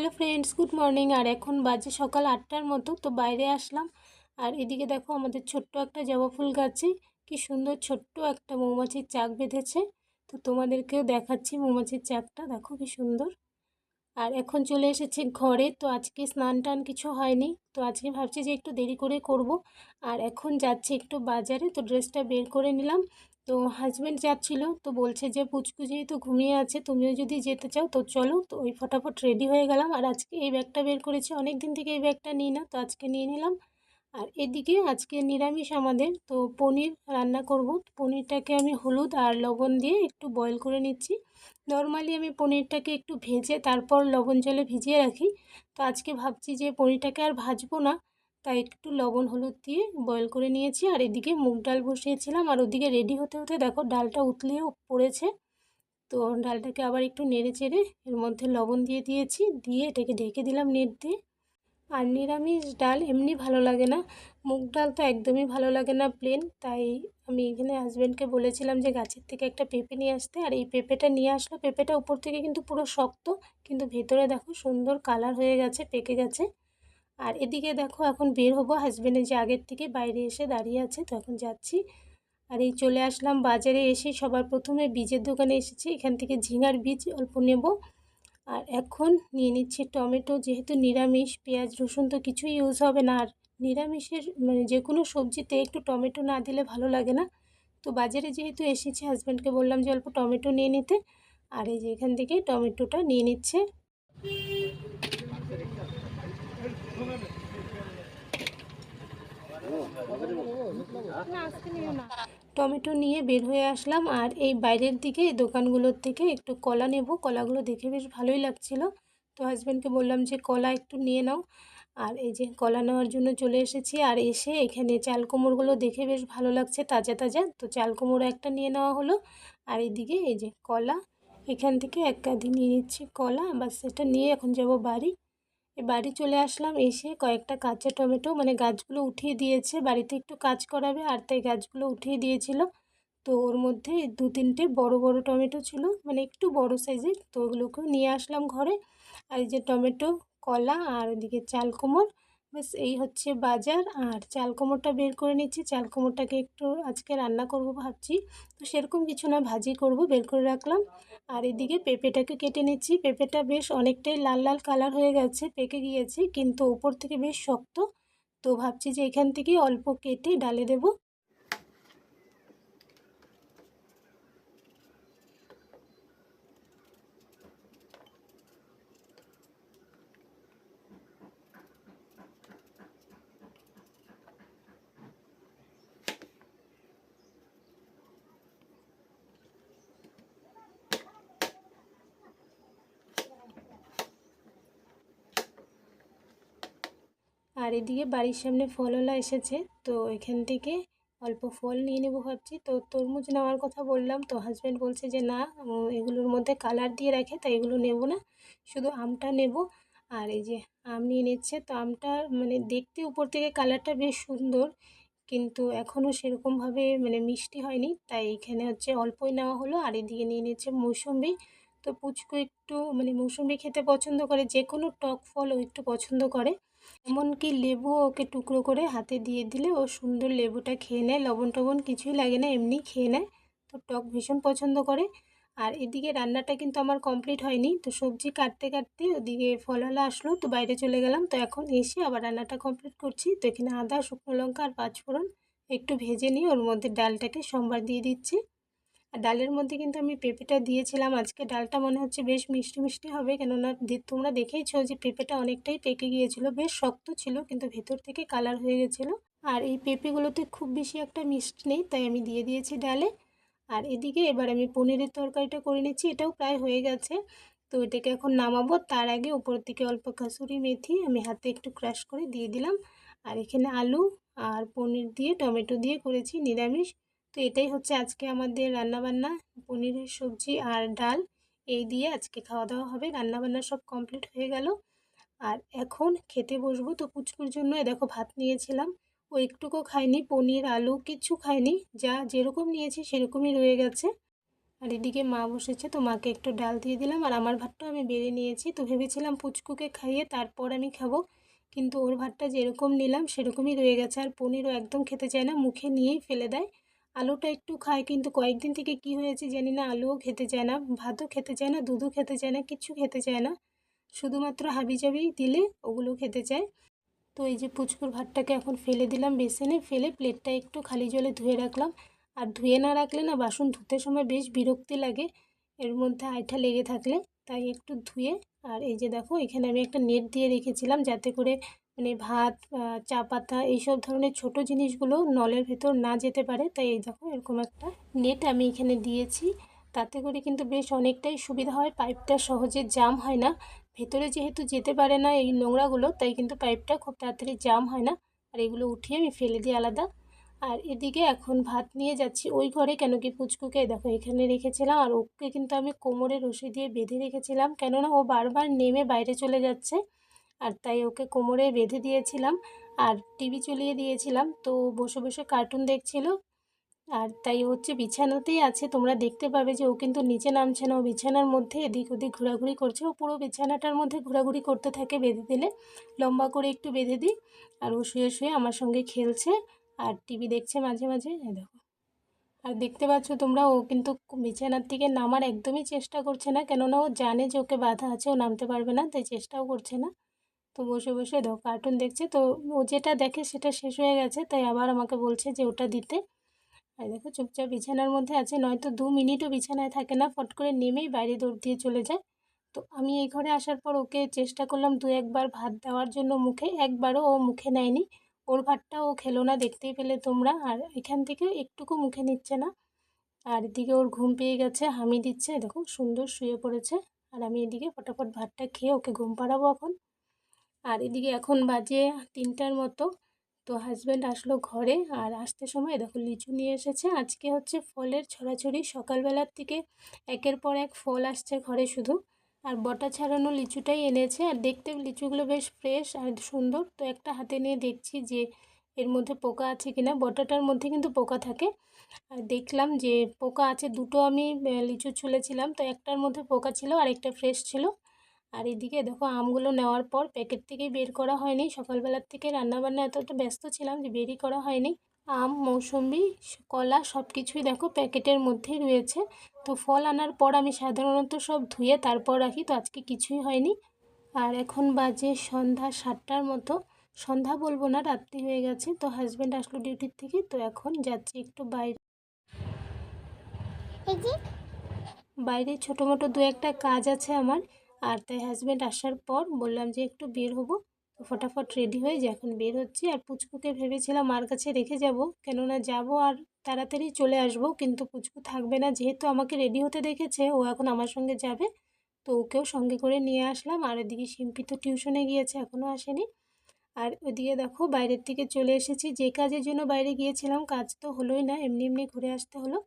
Hello friends good morning আর এখন বাজে সকাল আটটার মতো, তো বাইরে আসলাম। আর এদিকে দেখো আমাদের ছোট্ট একটা জবা ফুল গাছে, কি সুন্দর ছোট্ট একটা মৌমাছির চাক বেঁধেছে। তো তোমাদেরকেও দেখাচ্ছি মৌমাছির চাকটা, দেখো কি সুন্দর। আর এখন চলে এসেছে ঘরে, তো আজকে স্নান টান কিছু হয়নি। তো আজকে ভাবছি যে একটু দেরি করে করব। আর এখন যাচ্ছে একটু বাজারে, তো ড্রেসটা বের করে নিলাম। তো হাজব্যান্ড যাচ্ছিল তো বলছে যে, পুচকু যেহেতু ঘুমিয়ে আছে, তুমিও যদি যেতে চাও তো চলো। তো ওই ফটাফট রেডি হয়ে গেলাম। আর আজকে এই ব্যাগটা বের করেছি অনেক দিন থেকে এই ব্যাগটা নিই না, তো আজকে নিয়ে নিলাম। আর এদিকে আজকে নিরামিষ আমাদের, তো পনির রান্না করব। পনিরটাকে আমি হলুদ আর লবণ দিয়ে একটু বয়েল করে নিচ্ছি। নর্মালি আমি পনিরটাকে একটু ভেজে তারপর লবণ জলে ভিজিয়ে রাখি। তো আজকে ভাবছি যে পনিরটাকে আর ভাজবো না। তাই একটু লবণ, হলুদ দিয়ে বয়েল করে নিয়েছি। আর এদিকে মুগ ডাল বসিয়েছিলাম। আর ওদিকে রেডি হতে হতে দেখো ডালটা উতলেও পড়েছে। তো ডালটাকে আবার একটু নেড়ে চেড়ে এর মধ্যে লবণ দিয়ে দিয়েছি। দিয়ে এটাকে ঢেকে দিলাম নেট দিয়ে। আর নিরামিষ ডাল এমনি ভালো লাগে না। মুগ ডাল তো একদমই ভালো লাগে না প্লেন তাই আমি এখানে হাজব্যান্ডকে বলেছিলাম যে গাছের থেকে একটা পেঁপে নিয়ে আসতে। আর এই পেঁপেটা নিয়ে আসলো। পেঁপেটা উপর থেকে কিন্তু পুরো শক্ত। কিন্তু ভেতরে দেখো সুন্দর কালার হয়ে গেছে, পেকে গেছে। আর এদিকে দেখো এখন বের হব হাজব্যান্ডের যে আগের থেকে বাইরে এসে দাঁড়িয়ে আছে, তো এখন যাচ্ছি। আর এই চলে আসলাম বাজারে এসে সবার প্রথমে বীজের দোকানে এসেছি, এখান থেকে ঝিঙার বীজ অল্প নেব। আর এখন নিয়ে নিচ্ছি টমেটো, যেহেতু নিরামিষ, পেঁয়াজ, রসুন তো কিছুই ইউজ হবে না। আর নিরামিষের মানে যে কোনো সবজিতে একটু টমেটো না দিলে ভালো লাগে না। তো বাজারে যেহেতু এসেছি হাজব্যান্ডকে বললাম যে অল্প টমেটো নিয়ে নিতে। আর এই যে এখান থেকে টমেটোটা নিয়ে নিচ্ছে। টমেটো নিয়ে বের হয়ে আসলাম আর এই বাইরের দিকে এই দোকানগুলোর থেকে একটু কলা নেব। কলাগুলো দেখে বেশ ভালোই লাগছিল। তো হাজব্যান্ডকে বললাম যে, কলা একটু নিয়ে নাও। আর এই যে কলা নেওয়ার জন্য চলে এসেছি আর এসে এখানে চাল কোমরগুলো দেখে বেশ ভালো লাগছে তাজা তাজা। তো চাল কুমড়ো একটা নিয়ে নেওয়া হলো। আর এইদিকে এই যে কলা, এখান থেকে এক কাঁদি নিয়ে নিচ্ছি কলা। বাস সেটা নিয়ে এখন যাব বাড়ি। বাড়ি চলে আসলাম, এসে কয়েকটা কাঁচা টমেটো মানে গাছগুলো উঠিয়ে দিয়েছে। বাড়িতে একটু কাজ করাবে, আর তাই গাছগুলো উঠিয়ে দিয়েছিল। তো ওর মধ্যে দু তিনটে বড় বড় টমেটো ছিল মানে একটু বড় সাইজের। তো ওগুলোকেও নিয়ে আসলাম ঘরে। আর এই যে টমেটো, কলা, আর ওদিকে চাল কুমড় ব্যাস এই হচ্ছে বাজার। আর চাল কোমরটা বের করে নিচ্ছি। চাল কোমরটাকে একটু আজকে রান্না করব ভাবছি। তো সেরকম কিছু না, ভাজি করব, বের করে রাখলাম। আর এদিকে পেঁপেটাকে কেটে নিচ্ছি। পেঁপেটা বেশ অনেকটাই লাল লাল কালার হয়ে গেছে, পেকে গিয়েছে, কিন্তু উপর থেকে বেশ শক্ত। তো ভাবছি যে এখান থেকে অল্প কেটে ডালে দেবো। আর এদিকে বাড়ির সামনে ফলওয়ালা এসেছে। তো এখান থেকে অল্প ফল নিয়ে নেব ভাবছি। তো তরমুজ নেওয়ার কথা বললাম। তো হাজব্যান্ড বলছে যে, না এগুলোর মধ্যে কালার দিয়ে রাখে, তাই এগুলো নেব না। শুধু আমটা নেব। আর এই যে আম নিয়ে নিচ্ছে। তো আমটা মানে দেখতে উপর থেকে কালারটা বেশ সুন্দর। কিন্তু এখনও সেরকমভাবে মানে মিষ্টি হয়নি। তাই এখানে হচ্ছে অল্পই নেওয়া হলো। আর এদিকে নিয়ে নিচ্ছে মৌসুম্বি। তো পুচকু একটু মানে মৌসুম্বি খেতে পছন্দ করে। যে কোনো টক ফল ও একটু পছন্দ করে। এমনকি লেবু ওকে টুকরো করে হাতে দিয়ে দিলে ও সুন্দর লেবুটা খেয়ে নেয়। লবণ টবণ কিছুই লাগে না, এমনি খেয়ে নেয়। তো টক ভীষণ পছন্দ করে। আর এদিকে রান্নাটা কিন্তু আমার কমপ্লিট হয়নি। তো সবজি কাটতে কাটতে ওদিকে ফলালা আসলো, তো বাইরে চলে গেলাম। তো এখন এসে আবার রান্নাটা কমপ্লিট করছি। তো এখানে আদা, শুকনো লঙ্কা আর পাঁচফোড়ন একটু ভেজে নিয়ে ওর মধ্যে ডালটাকে সোমবার দিয়ে দিচ্ছি। আর ডালের মধ্যে কিন্তু আমি পেঁপেটা দিয়েছিলাম। আজকে ডালটা মনে হচ্ছে বেশ মিষ্টি মিষ্টি হবে। কেননা তোমরা দেখেইছো যে পেঁপেটা অনেকটাই পেকে গিয়েছিল, বেশ শক্ত ছিল, কিন্তু ভেতর থেকে কালার হয়ে গেছিল। আর এই পেঁপেগুলোতে খুব বেশি একটা মিষ্টি নেই, তাই আমি দিয়ে দিয়েছি ডালে। আর এদিকে এবার আমি পনিরের তরকারিটা করে নিচ্ছি, এটাও প্রায় হয়ে গেছে। তো এটাকে এখন নামাবো। তার আগে উপর থেকে অল্প কাসুরি মেথি আমি হাতে একটু ক্রাশ করে দিয়ে দিলাম। আর এখানে আলু আর পনির দিয়ে টমেটো দিয়ে করেছি নিরামিষ। তো এটাই হচ্ছে আজকে আমাদের রান্নাবান্না। পনিরের সবজি আর ডাল এই দিয়ে আজকে খাওয়া দাওয়া হবে। রান্নাবান্না সব কমপ্লিট হয়ে গেল। আর এখন খেতে বসবো তো পুচকুর জন্য। দেখো ভাত নিয়েছিলাম। ও একটুকু খায়নি, পনির, আলু কিছু খায়নি। যা যেরকম নিয়েছি সেরকমই রয়ে গেছে। আর এদিকে মা বসেছে তো মাকে একটু ডাল দিয়ে দিলাম। আর আমার ভাতটা আমি বেড়ে নিয়েছি। তো ভেবেছিলাম পুচকুকে খাইয়ে তারপর আমি খাব। কিন্তু ওর ভাতটা যেরকম নিলাম সেরকমই রয়ে গেছে। আর পনিরও একদম খেতে চায় না, মুখে নিয়েই ফেলে দেয়। আলুটা একটু খায় কিন্তু কয়েকদিন থেকে কি হয়েছে জানি না, আলুও খেতে চায় না, ভাতও খেতে চায় না, দুধও খেতে চায় না, কিচ্ছু খেতে চায় না। শুধুমাত্র হাবিজাবি দিলে ওগুলো খেতে চায়। তো এই যে পুচকুর ভাতটাকে এখন ফেলে দিলাম বেসিনে, ফেলে প্লেটটা একটু খালি জলে ধুয়ে রাখলাম। আর ধুয়ে না রাখলে না বাসন ধুতে সময় বেশ বিরক্তি লাগে, এর মধ্যে আইঠা লেগে থাকলে। তাই একটু ধুয়ে, আর এই যে দেখো এখানে আমি একটা নেট দিয়ে রেখেছিলাম যাতে করে মানে ভাত চা পাতা এইসব ধরনের ছোট জিনিসগুলো নলের ভেতর না যেতে পারে। তাই এই দেখো এরকম একটা নেট আমি এখানে দিয়েছি। তাতে করে কিন্তু বেশ অনেকটাই সুবিধা হয়। পাইপটা সহজে জাম হয় না। ভেতরে যেহেতু যেতে পারে না এই নোংরাগুলো, তাই কিন্তু পাইপটা খুব তাড়াতাড়ি জাম হয় না। আর এগুলো উঠিয়ে আমি ফেলে দিই আলাদা। আর এদিকে এখন ভাত নিয়ে যাচ্ছি। ওই ঘরে কেন কি পুচকুকে দেখো এখানে রেখেছিলাম আর ওকে কিন্তু আমি কোমরে রশি দিয়ে বেঁধে রেখেছিলাম। কেননা ও বারবার নেমে বাইরে চলে যাচ্ছে আর তাই ওকে কোমরে বেঁধে দিয়েছিলাম আর টিভি চলিয়ে দিয়েছিলাম। তো বসে বসে কার্টুন দেখছিল আর তাই হচ্ছে বিছানাতেই আছে। তোমরা দেখতে পাবে যে ও কিন্তু নিচে নামছে না। ও বিছানার মধ্যে এদিক ওদিক ঘোরাঘুরি করছে। ও পুরো বিছানাটার মধ্যে ঘোরাঘুরি করতে থাকে বেঁধে দিলে। লম্বা করে একটু বেঁধে দিই আর ও শুয়ে শুয়ে আমার সঙ্গে খেলছে। আর টিভি দেখছে মাঝে মাঝে দেখো। আর দেখতে পাচ্ছ তোমরা, ও কিন্তু বিছানার থেকে নামার একদমই চেষ্টা করছে না, কেননা ও জানে যে ওকে বাধা আছে, ও নামতে পারবে না, তাই চেষ্টাও করছে না। তো বসে বসে দেখো কার্টুন দেখছে, তো ও যেটা দেখে সেটা শেষ হয়ে গেছে, তাই আবার আমাকে বলছে যে ওটা দিতে। আর দেখো, চুপচাপ বিছানার মধ্যে আছে, নয়তো দু মিনিটও বিছানায় থাকে না, ফট করে নেমেই বাইরে দৌড় দিয়ে চলে যায়। তো আমি এই ঘরে আসার পর ওকে চেষ্টা করলাম দু একবার ভাত দেওয়ার জন্য মুখে, একবারও ও মুখে নেয়নি। ওর ভাতটা ও খেলো না, দেখতেই পেলে তোমরা। আর এখান থেকে একটুকু মুখে নিচ্ছে না। আর এদিকে ওর ঘুম পেয়ে গেছে, হামি দিচ্ছে। দেখো সুন্দর শুয়ে পড়েছে। আর আমি এদিকে ফটাফট ভাতটা খেয়ে ওকে ঘুম পাড়াবো এখন। আর এদিকে এখন বাজে তিনটার মতো। তো হাজব্যান্ড আসলো ঘরে। আর আসতে সময় দেখো, লিচু নিয়ে এসেছে। আজকে হচ্ছে ফলের ছড়াছড়ি। সকালবেলার থেকে একের পর এক ফল আসছে ঘরে শুধু। আর বটা ছাড়ানো লিচুটাই এনেছে। আর দেখতে লিচুগুলো বেশ ফ্রেশ আর সুন্দর। তো একটা হাতে নিয়ে দেখছি যে এর মধ্যে পোকা আছে কিনা। বটাটার মধ্যে কিন্তু পোকা থাকে। আর দেখলাম যে পোকা আছে, দুটো আমি লিচু ছুলেছিলাম। তো একটার মধ্যে পোকা ছিল আর একটা ফ্রেশ ছিল। আর এদিকে দেখো আমগুলো নেওয়ার পর প্যাকেট থেকেই বের করা হয়নি। সকালবেলার থেকে রান্নাবান্না এতটা ব্যস্ত ছিলাম যে বেরই করা হয়নি। আম মৌসুমি কলা সব কিছুই দেখো প্যাকেটের মধ্যেই রয়েছে। তো ফল আনার পর আমি সাধারণত সব ধুয়ে তারপর রাখি তো আজকে কিছুই হয়নি। আর এখন বাজে সন্ধ্যা সাতটার মতো। সন্ধ্যা বলব না রাত্রি হয়ে গেছে তো হাজব্যান্ড আসলো ডিউটির থেকে তো এখন যাচ্ছি একটু বাইরে। বাইরে ছোটো মোটো দু একটা কাজ আছে আমার আর তাই হাজব্যান্ড আসার পর বললাম যে একটু বের হব। তো ফটাফট রেডি হয়ে যে এখন বের হচ্ছি। আর পুচকুকে ভেবেছিলাম মার কাছে রেখে যাব, কেননা যাব আর তাড়াতাড়ি চলে আসব, কিন্তু পুচকু থাকবে না। যেহেতু আমাকে রেডি হতে দেখেছে, ও এখন আমার সঙ্গে যাবে, তো ওকেও সঙ্গে করে নিয়ে আসলাম। আর ওদিকে শিম্পি তো টিউশনে গিয়েছে এখনও আসেনি। আর ওদিকে দেখো, বাইরের থেকে চলে এসেছি। যে কাজের জন্য বাইরে গিয়েছিলাম, কাজ তো হলোই না, এমনি এমনি ঘুরে আসতে হলো।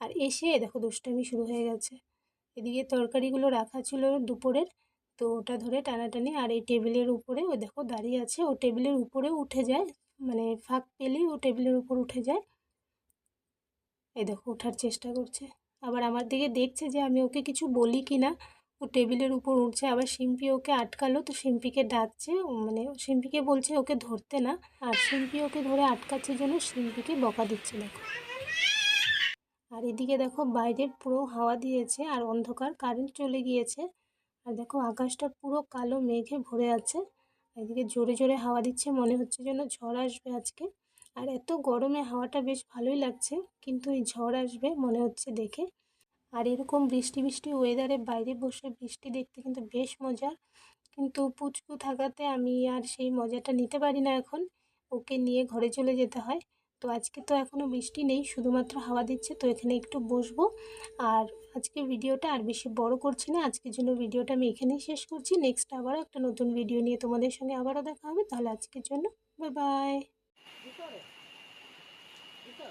আর এসে দেখো দুষ্টামি শুরু হয়ে গেছে। এদিকে তরকারিগুলো রাখা ছিল দুপুরের। তো ওটা ধরে টানাটানি আর এই টেবিলের উপরে ও দেখো দাঁড়িয়ে আছে, ও টেবিলের উপরেও উঠে যায় মানে ফাঁক পেলেই ও টেবিলের উপর উঠে যায়। এই দেখো ওঠার চেষ্টা করছে। আবার আমার দিকে দেখছে যে আমি ওকে কিছু বলি কি না ও টেবিলের উপর উঠছে, আবার শিম্পি ওকে আটকালো, তো শিম্পিকে ডাকছে মানে শিম্পিকে বলছে ওকে ধরতে না, আর শিম্পি ওকে ধরে আটকাচ্ছে জন্য শিম্পিকে বকা দিচ্ছে, দেখো। আর এদিকে দেখো বাইরে পুরো হাওয়া দিয়েছে, আর অন্ধকার, কারেন্ট চলে গিয়েছে। আর দেখো আকাশটা পুরো কালো মেঘে ভরে আছে। এদিকে জোরে জোরে হাওয়া দিচ্ছে, মনে হচ্ছে যেন ঝড় আসবে আজকে। আর এত গরমে হাওয়াটা বেশ ভালোই লাগছে, কিন্তু এই ঝড় আসবে মনে হচ্ছে দেখে। আর এরকম বৃষ্টি বৃষ্টি ওয়েদারে বাইরে বসে বৃষ্টি দেখতে কিন্তু বেশ মজা। কিন্তু পুচকু থাকাতে আমি আর সেই মজাটা নিতে পারি না এখন। ওকে নিয়ে ঘরে চলে যেতে হয়। তো আজকে তো এখনও বৃষ্টি নেই শুধুমাত্র হাওয়া দিচ্ছে তো এখানে একটু বসবো আর আজকে ভিডিওটা আর বেশি বড় করছি না আজকের জন্য ভিডিওটা আমি এখানেই শেষ করছি নেক্সট আবারও একটা নতুন ভিডিও নিয়ে তোমাদের সঙ্গে আবারও দেখা হবে তাহলে আজকের জন্য বাই বাই দেখে